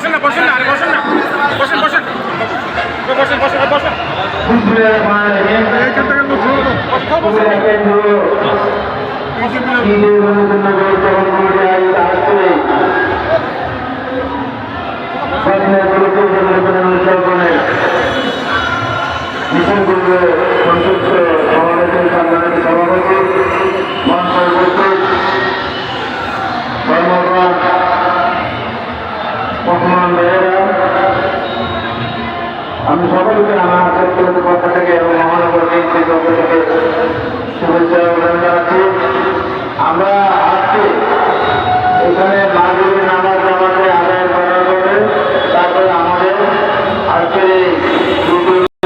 বসেন না বসেন না আরে বসেন না। বসেন বসেন। বসেন বসেন বসেন। শুরু করো। আমি সকলকে আমার পক্ষ থেকে এবং মহানগর থেকে শুভেচ্ছা অভিনন্দন